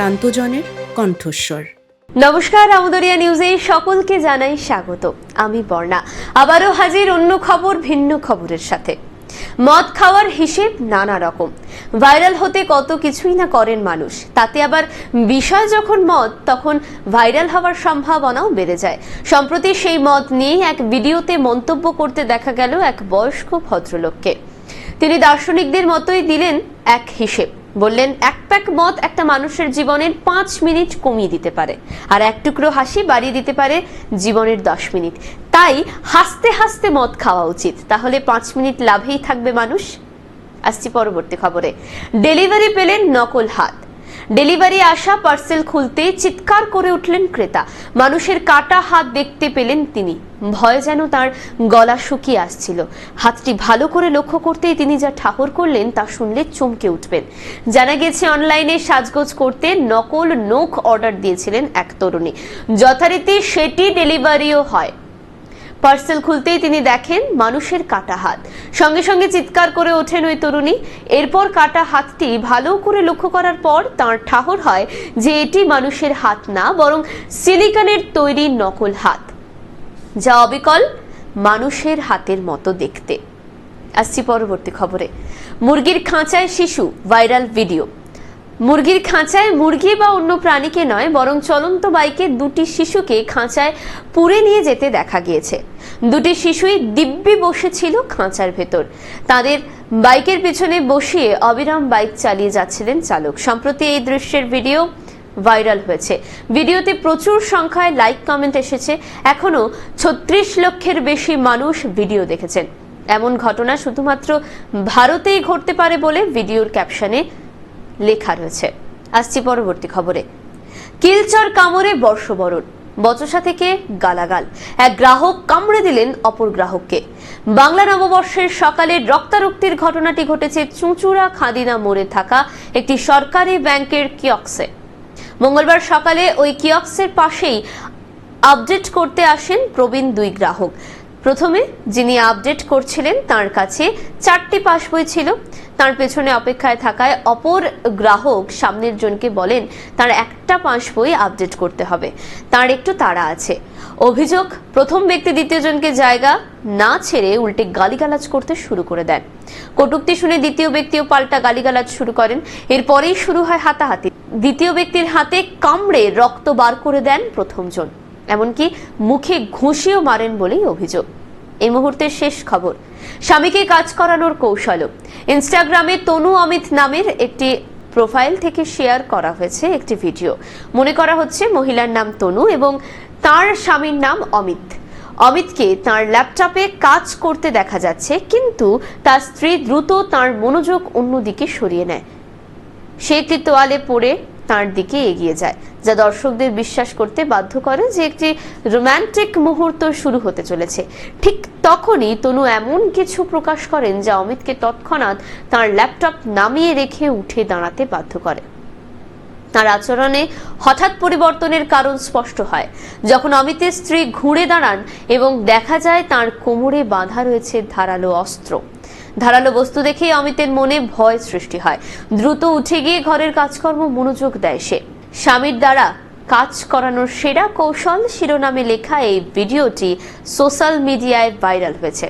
প্রান্তজনের কণ্ঠস্বর। নমস্কার, আমদরিয়া নিউজে সকলকে জানাই স্বাগত। আমি বর্ণা। আবারও হাজির অন্য খবর ভিন্ন খবরের সাথে। মদ খাওয়ার হিসেব নানা রকম। ভাইরাল হতে কত কিছুই না করেন মানুষ। তাতে আবার বিষয় যখন মদ, তখন ভাইরাল হওয়ার সম্ভাবনাও বেড়ে যায়। সম্প্রতি সেই মদ নিয়ে এক ভিডিওতে মন্তব্য করতে দেখা গেল এক বয়স্ক ভদ্রলোককে। তিনি দার্শনিকদের মতোই দিলেন এক হিসেব। বললেন, এক প্যাক মদ একটা মানুষের জীবনের পাঁচ মিনিট কমিয়ে দিতে পারে আর এক টুকরো হাসি বাড়িয়ে দিতে পারে জীবনের দশ মিনিট। তাই হাসতে হাসতে মদ খাওয়া উচিত। তাহলে পাঁচ মিনিট লাভেই থাকবে মানুষ? আসছি পরবর্তী খবরে। ডেলিভারি পেলেন নকল হাত। ডেলিভারি আসা পার্সেল খুলতে চিৎকার করে উঠলেন ক্রেতা। মানুষের কাটা হাত দেখতে পেলেন তিনি। ভয় যেন তার গলা শুকিয়ে আসছিল। হাতটি ভালো করে লক্ষ্য করতেই তিনি যা ঠাহর করলেন তা শুনলে চমকে উঠবেন। জানা গেছে, অনলাইনে সাজগোজ করতে নকল নোখ অর্ডার দিয়েছিলেন এক তরুণী। যথারীতি সেটি ডেলিভারিও হয়। পার্সেল খুলতেই তিনি দেখেন মানুষের কাটা হাত। সঙ্গে সঙ্গে চিৎকার করে ওঠেন ওই তরুণী। এরপর কাটা হাতটি ভালো করে লক্ষ্য করার পর তার ঠাহর হয় যে এটি মানুষের হাত না, বরং সিলিকনের তৈরি নকল হাত। যা অবিকল মানুষের হাতের মতো দেখতে। আসছি পরবর্তী খবরে। মুরগির খাঁচায় শিশু, ভাইরাল ভিডিও। মুরগির খাঁচায় মুরগি বা অন্য প্রাণীকে নয়, বরং চলন্ত বাইকে দুটি শিশুকে খাঁচায় পুরে নিয়ে যেতে দেখা গিয়েছে। দুটি শিশুই দিব্যি বসেছিল খাঁচার ভেতর। তাদের বাইকের পিছনে বসিয়ে অবিরাম বাইক চালিয়ে যাচ্ছিলেন চালক। সম্প্রতি এই দৃশ্যের ভিডিও ভাইরাল হয়েছে। ভিডিওতে প্রচুর সংখ্যায় লাইক, কমেন্ট এসেছে। এখনও ছত্রিশ লক্ষের বেশি মানুষ ভিডিও দেখেছেন। এমন ঘটনা শুধুমাত্র ভারতেই ঘটতে পারে বলে ভিডিওর ক্যাপশনে লেখা রয়েছে। আসছি পরবর্তী খবরে। কিলচর কামড়ে বর্ষবরণ। বচসা থেকে গালাগাল। এক গ্রাহক কামড়ে দিলেন অপর গ্রাহককে। বাংলা নববর্ষের সকালে রক্তারক্তির ঘটনাটি ঘটেছে চুঁচুড়া খাদিনা মোড়ে থাকা একটি সরকারি ব্যাংকের কিয়ক্সে। মঙ্গলবার সকালে ওই কিয়ক্সের পাশেই আপডেট করতে আসেন প্রবীণ দুই গ্রাহক। প্রথমে যিনি আপডেট করছিলেন তার কাছে চারটি পাসবই ছিল। তার পেছনে অপেক্ষায় থাকায় অপর গ্রাহক সামনের জনকে বলেন, তার একটা পাঁচ বই আপডেট করতে হবে। তার একটু তাড়া আছে। অভিযোগ, প্রথম ব্যক্তি দ্বিতীয় জনকে জায়গা না ছেড়ে উল্টে গালিগালাজ করতে শুরু করে দেন। কটুক্তি শুনে দ্বিতীয় ব্যক্তিও পাল্টা গালিগালাজ শুরু করেন। এরপরেই শুরু হয় হাতাহাতি। দ্বিতীয় ব্যক্তির হাতে কামড়ে রক্ত বার করে দেন প্রথমজন এমনকি মুখে ঘুষিও মারেন বলেই অভিযোগ। এই মুহূর্তের শেষ খবর। স্বামীকে কাজ করানোর কৌশল ইনস্টাগ্রামে তনু অমিত নামের একটি প্রোফাইল থেকে শেয়ার করা হয়েছে একটি ভিডিও। মনে করা হচ্ছে মহিলার নাম তনু এবং তার স্বামীর নাম অমিত। অমিতকে তার ল্যাপটপে কাজ করতে দেখা যাচ্ছে, কিন্তু তার স্ত্রী দ্রুত তার মনোযোগ অন্যদিকে সরিয়ে নেয়। সে একটি তোয়ালে পড়ে তার দিকে এগিয়ে যায়, যা দর্শকদের বিশ্বাস করতে বাধ্য করে যে একটি রোমান্টিক মুহূর্ত শুরু হতে চলেছে। ঠিক তখনই তনু এমন কিছু প্রকাশ করেন যা অমিতকে তৎক্ষণাৎ তার ল্যাপটপ নামিয়ে রেখে উঠে দাঁড়াতে বাধ্য করে। তার আচরণে হঠাৎ পরিবর্তনের কারণ স্পষ্ট হয়। যখন অমিতের স্ত্রী ঘুরে দাঁড়ান এবং দেখা যায় তার কোমরে বাঁধা রয়েছে ধারালো অস্ত্র। ধারালো বস্তু দেখেই অমিতের মনে ভয় সৃষ্টি হয়। দ্রুত উঠে গিয়ে ঘরের কাজকর্ম মনোযোগ দেয় সে। স্বামীর দ্বারা কাজ করানোর সেরা কৌশল শিরোনামে লেখা এই ভিডিওটি সোশ্যাল মিডিয়ায় ভাইরাল হয়েছে।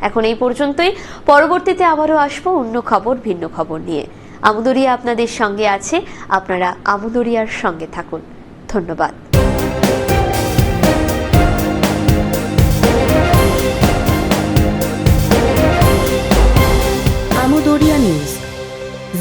এখন এই পর্যন্তই। পরবর্তীতে আবারও আসব অন্য খবর, ভিন্ন খবর নিয়ে। আমুদরিয়া আপনাদের সঙ্গে আছে। আপনারা আমুদরিয়ার সঙ্গে থাকুন। ধন্যবাদ।